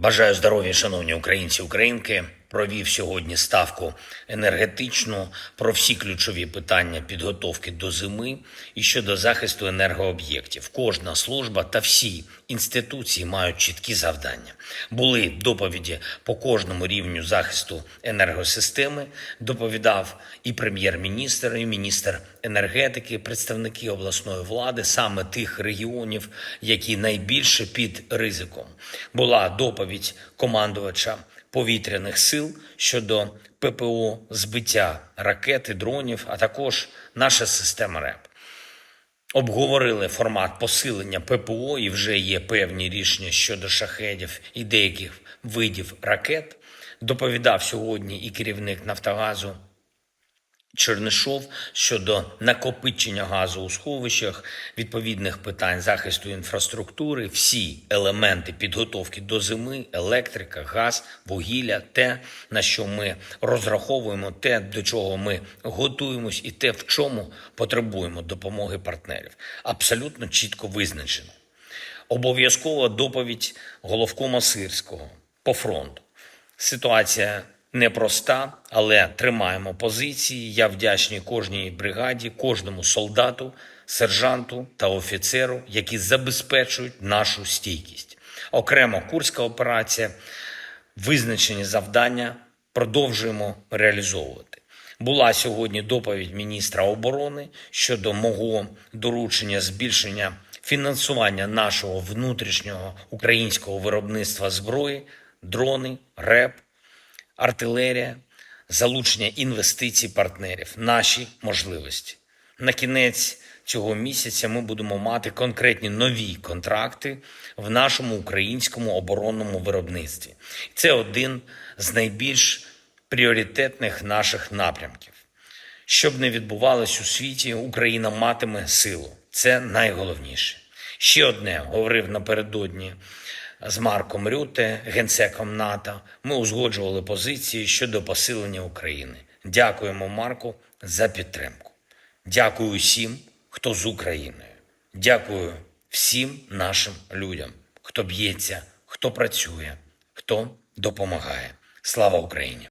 Бажаю здоров'я, шановні українці, українки. Провів сьогодні ставку енергетичну про всі ключові питання підготовки до зими і щодо захисту енергооб'єктів. Кожна служба та всі інституції мають чіткі завдання. Були доповіді по кожному рівню захисту енергосистеми. Доповідав і прем'єр-міністр, і міністр енергетики, представники обласної влади, саме тих регіонів, які найбільше під ризиком. Була доповідь командувача повітряних сил щодо ППО, збиття ракет і дронів, а також наша система РЕП. Обговорили формат посилення ППО і вже є певні рішення щодо шахедів і деяких видів ракет. Доповідав сьогодні і керівник Нафтогазу Чернишов щодо накопичення газу у сховищах, відповідних питань захисту інфраструктури, всі елементи підготовки до зими, електрика, газ, вугілля, те, на що ми розраховуємо, те, до чого ми готуємось, і те, в чому потребуємо допомоги партнерів. Абсолютно чітко визначено. Обов'язкова доповідь головкома Сирського по фронту. Ситуація непроста, але тримаємо позиції. Я вдячний кожній бригаді, кожному солдату, сержанту та офіцеру, які забезпечують нашу стійкість. Окремо курська операція, визначені завдання продовжуємо реалізовувати. Була сьогодні доповідь міністра оборони щодо мого доручення збільшення фінансування нашого внутрішнього українського виробництва зброї, дрони, РЕП, артилерія, залучення інвестицій партнерів, наші можливості. На кінець цього місяця ми будемо мати конкретні нові контракти в нашому українському оборонному виробництві. Це один з найбільш пріоритетних наших напрямків. Щоб не відбувалось у світі, Україна матиме силу. Це найголовніше. Ще одне говорив напередодні з Марком Рюте, генсеком НАТО. Ми узгоджували позиції щодо посилення України. Дякуємо Марку за підтримку. Дякую всім, хто з Україною. Дякую всім нашим людям, хто б'ється, хто працює, хто допомагає. Слава Україні!